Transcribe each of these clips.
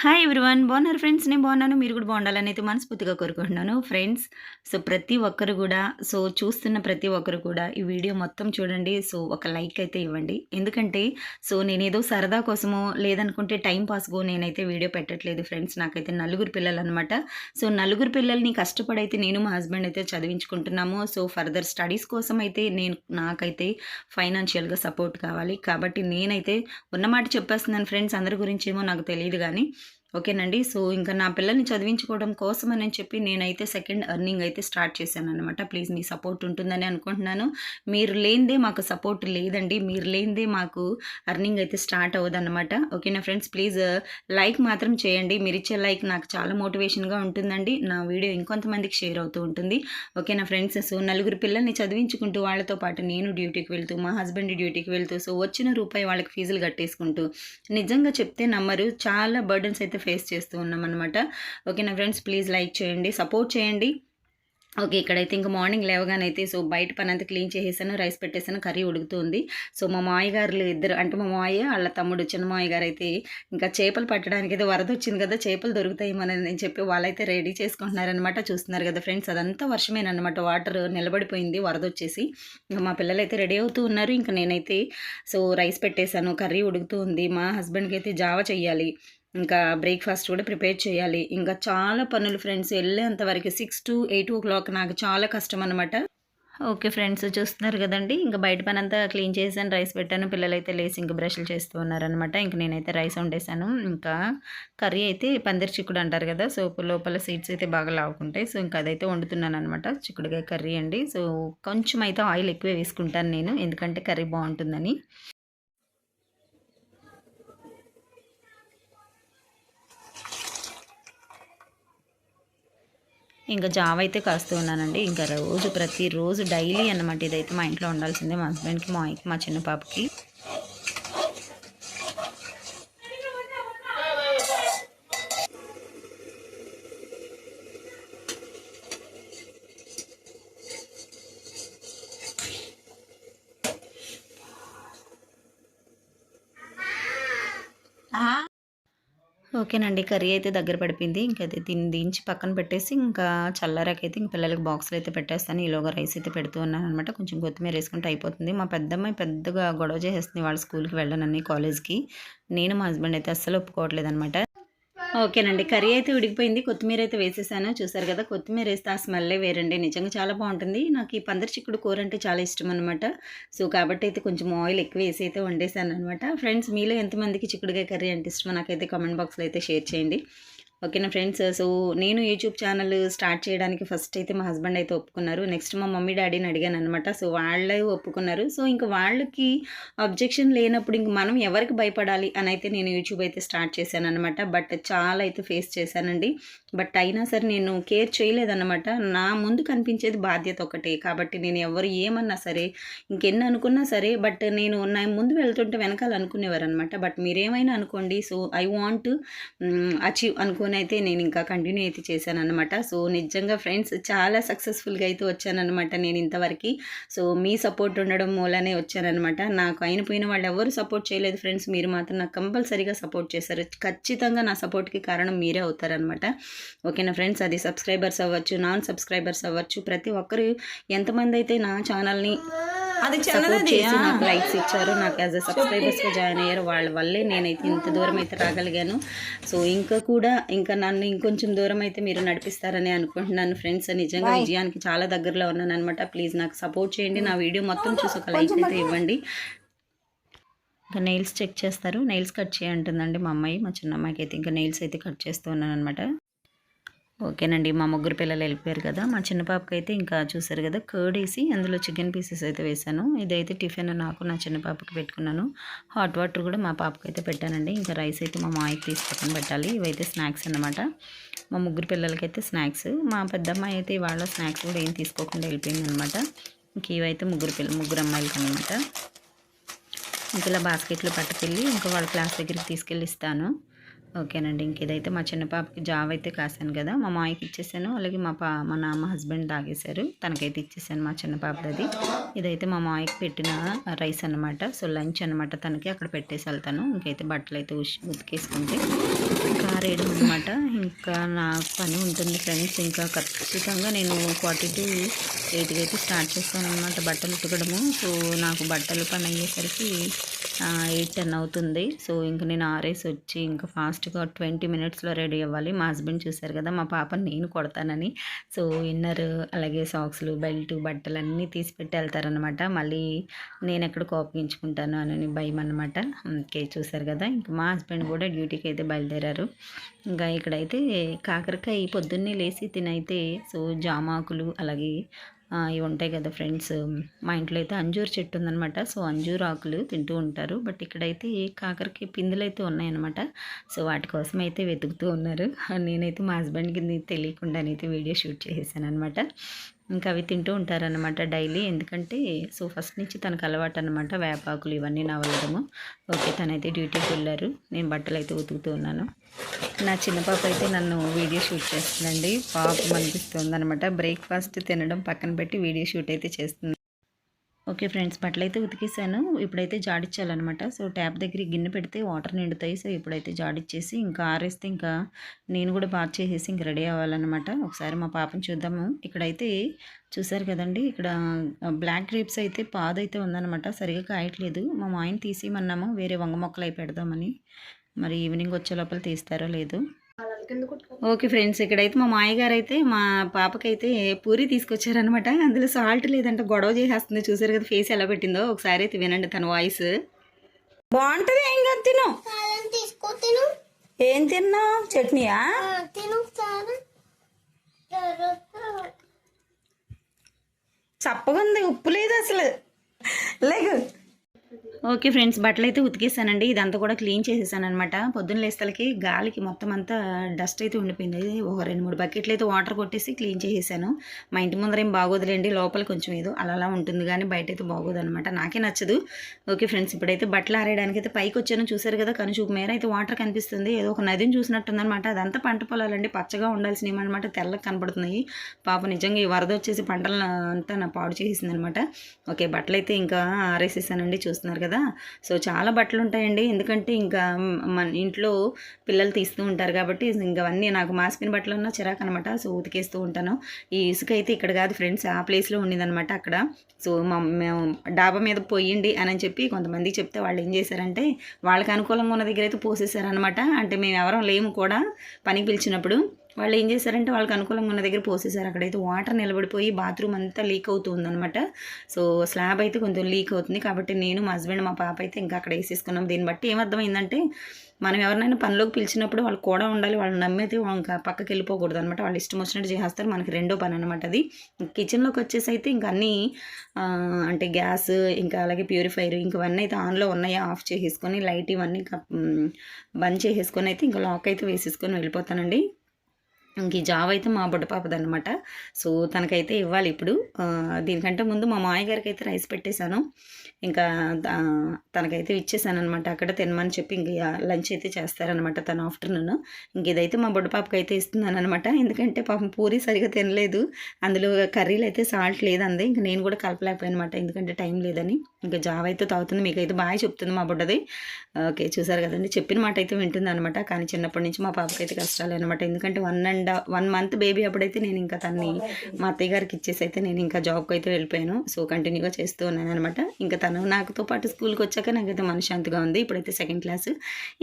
Hi everyone బాగున్నారు friends నేను బాగున్నాను. మీరు కూడా బాగుండాలని అయితే మనస్ఫూర్తిగా కోరుకుంటున్నాను. ఫ్రెండ్స్ సో ప్రతి ఒక్కరు కూడా సో చూస్తున్న ప్రతి ఒక్కరు కూడా ఈ వీడియో మొత్తం చూడండి. సో ఒక లైక్ అయితే ఇవ్వండి. ఎందుకంటే సో నేనేదో సరదా కోసమో లేదనుకుంటే టైం పాస్గో నేనైతే వీడియో పెట్టట్లేదు ఫ్రెండ్స్ నాకైతే నలుగురు పిల్లలు అనమాట సో నలుగురు పిల్లల్ని కష్టపడైతే నేను మా హస్బెండ్ అయితే చదివించుకుంటున్నాము. సో ఫర్దర్ స్టడీస్ కోసం అయితే నేను నాకైతే ఫైనాన్షియల్గా సపోర్ట్ కావాలి. కాబట్టి నేనైతే ఉన్నమాట చెప్పేస్తున్నాను ఫ్రెండ్స్ అందరి గురించి ఏమో నాకు తెలియదు కానీ ఓకేనండి. సో ఇంకా నా పిల్లల్ని చదివించుకోవడం కోసం అని చెప్పి నేనైతే సెకండ్ అర్నింగ్ అయితే స్టార్ట్ చేశాను అనమాట ప్లీజ్ మీ సపోర్ట్ ఉంటుందని అనుకుంటున్నాను. మీరు లేనిదే మాకు సపోర్ట్ లేదండి. మీరు లేనిదే మాకు అర్నింగ్ అయితే స్టార్ట్ అవ్వదన్నమాట. ఓకేనా ఫ్రెండ్స్? ప్లీజ్ లైక్ మాత్రం చేయండి. మీరు ఇచ్చే లైక్ నాకు చాలా మోటివేషన్గా ఉంటుందండి. నా వీడియో ఇంకొంతమందికి షేర్ అవుతూ ఉంటుంది. ఓకేనా ఫ్రెండ్స్? సో నలుగురు పిల్లల్ని చదివించుకుంటూ వాళ్ళతో పాటు నేను డ్యూటీకి వెళ్తూ మా హస్బెండ్ డ్యూటీకి వెళ్తూ సో వచ్చిన రూపాయి వాళ్ళకి ఫీజులు కట్టేసుకుంటూ నిజంగా చెప్తే నమ్మరు. చాలా బర్డన్స్ అయితే ఫేస్ చేస్తూ ఉన్నాం అనమాట ఓకేనా ఫ్రెండ్స్ ప్లీజ్ లైక్ చేయండి సపోర్ట్ చేయండి. ఓకే ఇక్కడైతే ఇంకా మార్నింగ్ లేవగానైతే సో బయట పని అంతా క్లీన్ చేసేసాను రైస్ పెట్టేసాను కర్రీ ఉడుకుతుంది. సో మా మాయ గారు ఇద్దరు అంటే మా మాయ వాళ్ళ తమ్ముడు చిన్న మాయ గారు అయితే ఇంకా చేపలు పట్టడానికి అయితే వరద వచ్చింది కదా చేపలు దొరుకుతాయేమని నేను చెప్పి వాళ్ళైతే రెడీ చేసుకుంటున్నారనమాట చూస్తున్నారు కదా ఫ్రెండ్స్ అదంతా వర్షమేనమాట వాటర్ నిలబడిపోయింది వరద వచ్చేసి. ఇంకా మా పిల్లలు అయితే రెడీ అవుతూ ఉన్నారు ఇంకా నేనైతే సో రైస్ పెట్టేశాను కర్రీ ఉడుకుతూ ఉంది మా హస్బెండ్కి అయితే జావ చెయ్యాలి. ఇంకా బ్రేక్ఫాస్ట్ కూడా ప్రిపేర్ చేయాలి. ఇంకా చాలా పనులు ఫ్రెండ్స్ వెళ్ళేంతవరకు six to eight o'clock నాకు చాలా కష్టం అనమాట ఓకే ఫ్రెండ్స్ చూస్తున్నారు కదండి. ఇంకా బయట పని అంతా క్లీన్ చేశాను రైస్ పెట్టాను. పిల్లలైతే లేసి ఇంకా బ్రష్లు చేస్తూ ఉన్నారనమాట ఇంక నేనైతే రైస్ వండేసాను ఇంకా కర్రీ అయితే పందిరి చిక్కుడు అంటారు కదా సో లోపల సీడ్స్ అయితే బాగా లావుకుంటాయి. సో ఇంకా అదైతే వండుతున్నాను అనమాట చిక్కుడుగా కర్రీ అండి. సో కొంచెం అయితే ఆయిల్ ఎక్కువే వేసుకుంటాను నేను ఎందుకంటే కర్రీ బాగుంటుందని. ఇంకా జావ అయితే కాస్తూ ఉన్నానండి. ఇంకా రోజు ప్రతిరోజు డైలీ అన్నమాట ఇదైతే మా ఇంట్లో ఉండాల్సిందే మా హస్బెండ్కి మా మా చిన్న పాపకి. ఓకేనండి. కర్రీ అయితే దగ్గర పడిపోయింది. ఇంకా దీన్ని దించి పక్కన పెట్టేసి ఇంకా చల్లారాకైతే ఇంక పిల్లలకి బాక్స్లో అయితే పెట్టేస్తాను. ఈలోగా రైస్ అయితే పెడుతూ ఉన్నాను అనమాట కొంచెం కొత్తిమీర వేసుకుంటే అయిపోతుంది. మా పెద్దమ్మాయి పెద్దగా గొడవ చేసేస్తుంది. వాళ్ళ స్కూల్కి వెళ్ళనని కాలేజ్కి. నేను మా హస్బెండ్ అయితే అస్సలు ఒప్పుకోవట్లేదు అనమాట ఓకేనండి. కర్రీ అయితే ఉడికిపోయింది. కొత్తిమీర అయితే వేసేసాను. చూసారు కదా కొత్తిమీర వేస్తే ఆ స్మెల్లే వేరండి. నిజంగా చాలా బాగుంటుంది. నాకు ఈ పందరి చిక్కుడు కూర అంటే చాలా ఇష్టం అనమాట సో కాబట్టి అయితే కొంచెం ఆయిల్ ఎక్కువ వేసి అయితే వండేసాను అనమాట ఫ్రెండ్స్ మీలో ఎంతమందికి చిక్కుడుగా కర్రీ అంటే ఇష్టమో నాకైతే కామెంట్ బాక్స్లో అయితే షేర్ చేయండి. ఓకేనా ఫ్రెండ్స్. సో నేను యూట్యూబ్ ఛానల్ స్టార్ట్ చేయడానికి ఫస్ట్ అయితే మా హస్బెండ్ అయితే ఒప్పుకున్నారు. నెక్స్ట్ మా మమ్మీ డాడీని అడిగాను అనమాట సో వాళ్ళే ఒప్పుకున్నారు. సో ఇంకా వాళ్ళకి అబ్జెక్షన్ లేనప్పుడు ఇంక మనం ఎవరికి భయపడాలి అని అయితే నేను యూట్యూబ్ అయితే స్టార్ట్ చేశాను అనమాట బట్ చాలా అయితే ఫేస్ చేశానండి. బట్ అయినా సరే నేను కేర్ చేయలేదన్నమాట. నా ముందు కనిపించేది బాధ్యత ఒకటే కాబట్టి నేను ఎవరు ఏమన్నా సరే ఇంకెన్ని అనుకున్నా సరే బట్ నేను నా ముందు వెళ్తుంటే వెనకాల అనుకునేవారు అనమాట బట్ మీరేమైనా అనుకోండి. సో ఐ వాంట్ అచీవ్ అనుకో అనుకుని అయితే నేను ఇంకా కంటిన్యూ అయితే చేశాను అనమాట సో నిజంగా ఫ్రెండ్స్ చాలా సక్సెస్ఫుల్గా అయితే వచ్చానమాట నేను ఇంతవరకు. సో మీ సపోర్ట్ ఉండడం మూలనే వచ్చానమాట నాకు అయిన పోయిన వాళ్ళు ఎవరు సపోర్ట్ చేయలేదు ఫ్రెండ్స్ మీరు మాత్రం నాకు కంపల్సరీగా సపోర్ట్ చేశారు. ఖచ్చితంగా నా సపోర్ట్కి కారణం మీరే అవుతారనమాట ఓకేనా ఫ్రెండ్స్ అది సబ్స్క్రైబర్స్ అవ్వచ్చు నాన్ సబ్స్క్రైబర్స్ అవ్వచ్చు ప్రతి ఒక్కరు ఎంతమంది అయితే నా ఛానల్ని అది నాకు లైక్స్ ఇచ్చారు. నాకు యాజ్ అ సబ్స్క్రైబర్స్గా జాయిన్ అయ్యారు. వాళ్ళ వల్లే నేనైతే ఇంత దూరం అయితే రాగలిగాను. సో ఇంకా కూడా ఇంకా నన్ను ఇంకొంచెం దూరం అయితే మీరు నడిపిస్తారని అనుకుంటున్నాను ఫ్రెండ్స్ నిజంగా విజయానికి చాలా దగ్గరలో ఉన్నాను అనమాట ప్లీజ్ నాకు సపోర్ట్ చేయండి. నా వీడియో మొత్తం చూసి ఒక లైక్ అయితే ఇవ్వండి. ఇంకా నెయిల్స్ చెక్ చేస్తారు. నెయిల్స్ కట్ చేయంటుందండి మా అమ్మాయి మా చిన్న అమ్మాయికి అయితే. ఇంకా నెయిల్స్ అయితే కట్ చేస్తూ ఉన్నాను అనమాట ఓకేనండి మా ముగ్గురు పిల్లలు వెళ్ళిపోయారు కదా మా చిన్న పాపకి అయితే ఇంకా చూసారు కదా కర్డ్ వేసి అందులో చికెన్ పీసెస్ అయితే వేసాను ఇదైతే టిఫిన్ నాకు నా చిన్న పాపకి పెట్టుకున్నాను. హాట్ వాటర్ కూడా మా పాపకి అయితే పెట్టానండి. ఇంకా రైస్ అయితే మా మాయకి తీసుకొని పెట్టాలి. ఇవైతే స్నాక్స్ అనమాట మా ముగ్గురు పిల్లలకైతే స్నాక్స్ మా పెద్దమ్మాయి అయితే ఇవాళ స్నాక్స్ కూడా ఏం తీసుకోకుండా వెళ్ళిపోయింది అనమాట ఇంక ఇవైతే ముగ్గురు పిల్ల ముగ్గురు అమ్మాయిలకి అనమాట ఇంక ఇలా బాస్కెట్లు పట్టుకెళ్ళి ఇంకా వాళ్ళ క్లాస్ దగ్గరికి తీసుకెళ్ళి ఇస్తాను. ఓకేనండి. ఇంక ఇదైతే మా చిన్న పాపకి జాబ్ అయితే కాసాను కదా మా మాయకి ఇచ్చేసాను. అలాగే మా పా మా నాన్న హస్బెండ్ తాగేశారు. తనకైతే ఇచ్చేసాను మా చిన్న పాపది. ఇదైతే మా మాయకి పెట్టిన రైస్ అనమాట సో లంచ్ అనమాట తనకి. అక్కడ పెట్టేసి వెళ్తాను. ఇంకైతే బట్టలు అయితే ఉతికేసుకుంటే వేయడం అనమాట ఇంకా నా పని ఉంటుంది ఫ్రెండ్స్. ఇంకా ఖచ్చితంగా నేను ఫార్టీ టు ఎయిట్కి అయితే స్టార్ట్ చేస్తాను అనమాట బట్టలు ఉతకడము. సో నాకు బట్టలు పని అయ్యేసరికి ఎయిట్ టెన్ అవుతుంది. సో ఇంకా నేను ఆరేసి వచ్చి ఇంకా ఫాస్ట్గా ట్వంటీ మినిట్స్లో రెడీ అవ్వాలి. మా హస్బెండ్ చూశారు కదా మా పాపని నేను కొడతానని. సో ఇన్నర్ అలాగే సాక్స్లు బెల్ట్ బట్టలు అన్నీ తీసి పెట్టి వెళ్తారనమాట మళ్ళీ నేను ఎక్కడ కోపగించుకుంటాను అని భయం అనమాట ఓకే చూశారు కదా ఇంకా మా హస్బెండ్ కూడా డ్యూటీకి అయితే బయలుదేరారు. ఇంకా ఇక్కడైతే కాకరకాయ పొద్దున్నే లేచి తినైతే సో జామాకులు అలాగే ఇవి ఉంటాయి కదా ఫ్రెండ్స్. మా ఇంట్లో అయితే అంజూరు చెట్టు ఉందనమాట సో అంజూరు ఆకులు తింటూ ఉంటారు. బట్ ఇక్కడైతే కాకరకాయ పిందులు అయితే ఉన్నాయన్నమాట. సో వాటి కోసం అయితే వెతుకుతూ ఉన్నారు. నేనైతే మా హస్బెండ్కి తెలియకుండానైతే వీడియో షూట్ చేసేసాను అనమాట ఇంకా అవి తింటూ ఉంటారనమాట డైలీ. ఎందుకంటే సో ఫస్ట్ నుంచి తనకు అలవాటు అనమాట వేపాకులు ఇవన్నీ నవలడము ఓకే తనైతే డ్యూటీకి వెళ్ళారు. నేను బట్టలు అయితే ఉతుకుతూ ఉన్నాను. నా చిన్న పాప అయితే నన్ను వీడియో షూట్ చేస్తుందండి. పాపం అనిపిస్తుంది అనమాట బ్రేక్ఫాస్ట్ తినడం పక్కన పెట్టి వీడియో షూట్ అయితే చేస్తుంది. ఓకే ఫ్రెండ్స్ బట్టలైతే ఉతికేసాను. ఇప్పుడైతే జాడిచ్చాలన్నమాట. సో ట్యాప్ దగ్గర గిన్నె పెడితే వాటర్ నిండుతాయి. సో ఇప్పుడైతే జాడిచ్చేసి ఇంకా ఆరేస్తే ఇంకా నేను కూడా బాత్ చేసేసి ఇంక రెడీ అవ్వాలన్నమాట. ఒకసారి మా పాపని చూద్దాము. ఇక్కడైతే చూసారు కదండి ఇక్కడ బ్లాక్ గ్రేప్స్ అయితే పాదైతే ఉందన్నమాట. సరిగా కాయట్లేదు. మా మాయని తీసేయమన్నాము. వేరే వంగ మొక్కలు అయి పెడదామని. మరి ఈవినింగ్ వచ్చే లోపల తీస్తారో లేదు. ఓకే ఫ్రెండ్స్ ఇక్కడైతే మా మాయగారు అయితే మా పాపకైతే పూరి తీసుకొచ్చారనమాట అందులో సాల్ట్ లేదంటే గొడవ చేసేస్తుంది. చూసారు కదా ఫేస్ ఎలా పెట్టిందో? ఒకసారి అయితే వినండి తన వాయిస్ బాగుంటుంది ఏం కాదు తిను. ఏం తిన్నావు చట్నీయా? చప్పగా ఉంది ఉప్పు లేదు అసలు. లేకు. ఓకే ఫ్రెండ్స్ బట్టలు అయితే ఉతికేసానండి. ఇదంతా కూడా క్లీన్ చేసేసాను అనమాట పొద్దున్న లేస్తలకి గాలికి మొత్తం అంతా డస్ట్ అయితే ఉండిపోయింది. ఒక రెండు మూడు బకెట్లు అయితే వాటర్ కొట్టేసి క్లీన్ చేసేసాను. మా ఇంటి ముందర ఏం బాగోదులేండి లోపల కొంచెం ఏదో అలా అలా ఉంటుంది కానీ బయట అయితే బాగోదు అనమాట నాకే నచ్చదు. ఓకే ఫ్రెండ్స్ ఇప్పుడైతే బట్టలు ఆరేయడానికి అయితే పైకి వచ్చాను. చూసారు కదా కనుచూపు మేర అయితే వాటర్ కనిపిస్తుంది. ఏదో ఒక నదిని చూసినట్టుందనమాట అదంతా పంట పొలాలండి. పచ్చగా ఉండాల్సినవి అనమాట తెల్లగా కనపడుతున్నాయి పాప నిజంగా ఈ వరద వచ్చేసి పంటలను అంతా నా పాడు చేసేసింది అనమాట ఓకే బట్టలు అయితే ఇంకా ఆరేసేసానండి. చూస్తున్నారు కదా సో చాలా బట్టలు ఉంటాయండి ఎందుకంటే ఇంకా మన ఇంట్లో పిల్లలు తీస్తూ ఉంటారు కాబట్టి ఇంకా అవన్నీ నాకు మాసిపోయిన బట్టలు ఉన్నా చిరాకు అనమాట సో ఉతికేస్తూ ఉంటాను. ఈ ఇసుక అయితే ఇక్కడ కాదు ఫ్రెండ్స్ ఆ ప్లేస్లో ఉండిందనమాట అక్కడ. సో మా మేము డాబా మీద పోయిండి అని చెప్పి కొంతమంది చెప్తే వాళ్ళు ఏం చేశారంటే వాళ్ళకి అనుకూలంగా ఉన్న దగ్గర అయితే పోసేసారనమాట. అంటే మేము ఎవరం లేము కూడా పనికి పిలిచినప్పుడు. వాళ్ళు ఏం చేశారంటే వాళ్ళకి అనుకూలంగా ఉన్న దగ్గర పోసేసారు అక్కడైతే వాటర్ నిలబడిపోయి బాత్రూమ్ అంతా లీక్ అవుతుంది అనమాట సో స్లాబ్ అయితే కొంచెం లీక్ అవుతుంది. కాబట్టి నేను మా హస్బెండ్ మా పాప అయితే ఇంకా అక్కడ వేసేసుకున్నాం. దీన్ని బట్టి ఏమర్థమైందంటే మనం ఎవరినైనా పనిలోకి పిలిచినప్పుడు వాళ్ళు కూడా ఉండాలి. వాళ్ళు నమ్మితే ఇంకా పక్కకి వెళ్ళిపోకూడదు అనమాట వాళ్ళు ఇష్టం వచ్చినట్టు చేస్తారు మనకి రెండో పని అనమాట అది. కిచెన్లోకి వచ్చేసి అయితే ఇంకా అన్నీ అంటే గ్యాస్ ఇంకా అలాగే ప్యూరిఫైర్ ఇంకవన్నీ అయితే ఆన్లో ఉన్నాయా. ఆఫ్ చేసేసుకొని లైట్ ఇవన్నీ బంద్ చేసేసుకొని అయితే ఇంకా లాక్ అయితే వేసేసుకొని వెళ్ళిపోతానండి. ఇంక ఈ జాబ్ అయితే మా బుడ్డ పాపదనమాట సో తనకైతే ఇవ్వాలి ఇప్పుడు. దీనికంటే ముందు మా మాయగారికి అయితే రైస్ పెట్టేశాను. ఇంకా తనకైతే ఇచ్చేసాను అనమాట అక్కడ తినమని చెప్పి ఇంక లంచ్ అయితే చేస్తారనమాట తను ఆఫ్టర్నూన్. ఇంక ఇదైతే మా బుడ్డ పాపకి అయితే ఇస్తున్నాను అనమాట ఎందుకంటే పాపం పూరి సరిగా తినలేదు. అందులో కర్రీలు అయితే సాల్ట్ లేదంది. ఇంక నేను కూడా కలపలేకపోయాను అనమాట ఎందుకంటే టైం లేదని. ఇంకా జాబ్ అయితే తాగుతుంది మీకైతే బాగా చెప్తుంది మా బుడ్డది. ఓకే చూసారు కదండి చెప్పిన మాట అయితే వింటుంది అనమాట కానీ చిన్నప్పటి నుంచి మా పాపకి అయితే కష్టాలు అనమాట ఎందుకంటే one and one month baby అప్పుడైతే నేను ఇంకా తన్ని మా అత్తయ్య గారికి ఇచ్చేసి అయితే నేను ఇంకా జాబ్కి అయితే వెళ్ళిపోయాను. సో కంటిన్యూగా చేస్తూ ఉన్నాను అనమాట ఇంకా తను నాకుతో పాటు స్కూల్కి వచ్చాక నాకైతే మనశ్శాంతిగా ఉంది. ఇప్పుడైతే సెకండ్ క్లాస్.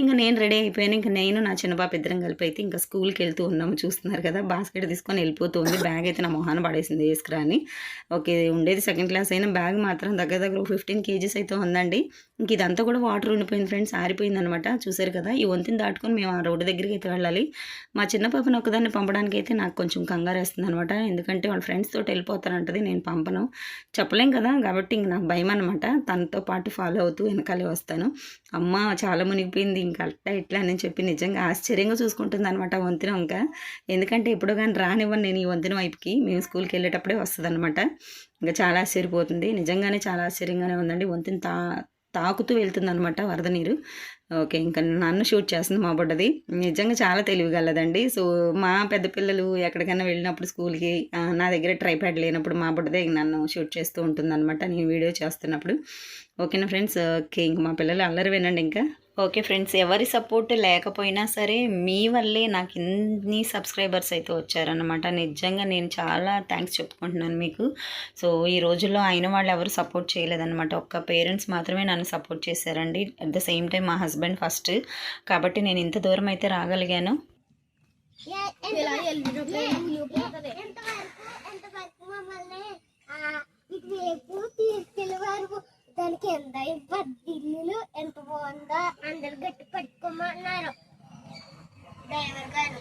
ఇంకా నేను రెడీ అయిపోయాను. ఇంకా నేను నా చిన్న పాప ఇద్దరం కలిపి అయితే ఇంకా స్కూల్కి వెళ్తూ ఉన్నాము. చూస్తున్నారు కదా బాస్కెట్ తీసుకొని వెళ్ళిపోతూ ఉంది. బ్యాగ్ అయితే నా మొహాన పడేసింది వేసుకురా అని. ఓకే ఉండేది సెకండ్ క్లాస్ అయినా బ్యాగ్ మాత్రం దగ్గర దగ్గర ఫిఫ్టీన్ కేజీస్ అయితే ఉందండి. ఇంక ఇదంతా కూడా వాటర్ ఉండిపోయింది ఫ్రెండ్స్ ఆరిపోయింది అనమాట చూసారు కదా ఈ వంతిని దాటుకొని మేము ఆ రోడ్డు దగ్గరికి అయితే వెళ్ళాలి. మా చిన్న పాపను ఒకదాన్ని పంపడానికి అయితే నాకు కొంచెం కంగారు వేస్తుంది అనమాట ఎందుకంటే వాళ్ళ ఫ్రెండ్స్ తోటి నేను పంపను. చెప్పలేం కదా కాబట్టి ఇంక నాకు భయం అనమాట. తనతో పాటు ఫాలో అవుతూ వెనకాలే వస్తాను. అమ్మ చాలా మునిగిపోయింది ఇంకా అట్లా ఇట్లా అని చెప్పి నిజంగా ఆశ్చర్యంగా చూసుకుంటుంది అనమాట వంతెన ఇంకా ఎందుకంటే ఎప్పుడో కానీ రానివ్వను నేను ఈ వంతెన వైపుకి. మేము స్కూల్కి వెళ్ళేటప్పుడే వస్తుంది అనమాట ఇంకా చాలా ఆశ్చర్యపోతుంది. నిజంగానే చాలా ఆశ్చర్యంగానే ఉందండి. వంతెన తా తాకుతూ వెళ్తుంది అనమాట వరద నీరు. ఓకే ఇంకా నన్ను షూట్ చేస్తుంది మా బుడ్డది. నిజంగా చాలా తెలివిగలదండి. సో మా పెద్ద పిల్లలు ఎక్కడికైనా వెళ్ళినప్పుడు స్కూల్కి నా దగ్గర ట్రైప్యాడ్ లేనప్పుడు మా బుడ్డదే నన్ను షూట్ చేస్తూ ఉంటుంది అనమాట నేను వీడియో చేస్తున్నప్పుడు. ఓకేనా ఫ్రెండ్స్? ఓకే ఇంక మా పిల్లలు అల్లరి వినండి ఇంకా. ఓకే ఫ్రెండ్స్ ఎవరి సపోర్ట్ లేకపోయినా సరే మీ వల్లే నాకు ఇన్ని సబ్స్క్రైబర్స్ అయితే వచ్చారనమాట నిజంగా నేను చాలా థ్యాంక్స్ చెప్పుకుంటున్నాను మీకు. సో ఈ రోజుల్లో అయిన వాళ్ళు ఎవరు సపోర్ట్ చేయలేదన్నమాట. ఒక్క పేరెంట్స్ మాత్రమే నన్ను సపోర్ట్ చేశారండి. అట్ ద సేమ్ టైం మా హస్బెండ్ ఫస్ట్. కాబట్టి నేను ఇంత దూరం అయితే రాగలిగాను. ఎంతవరకు దానికి ఎంత బద్దిల్లు ఎంత బాగుందో? అందరు గట్టి పట్టుకోమన్నారు. డ్రైవర్ గారు.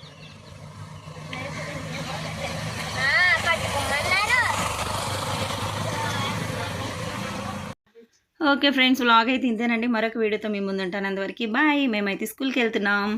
ఓకే ఫ్రెండ్స్ వ్లాగ్ అయితే ఇంతేనండి. మరొక వీడియోతో మీ ముందు ఉంటాను. అంతవరకు బాయ్. మేమైతే స్కూల్కి వెళ్తున్నాం.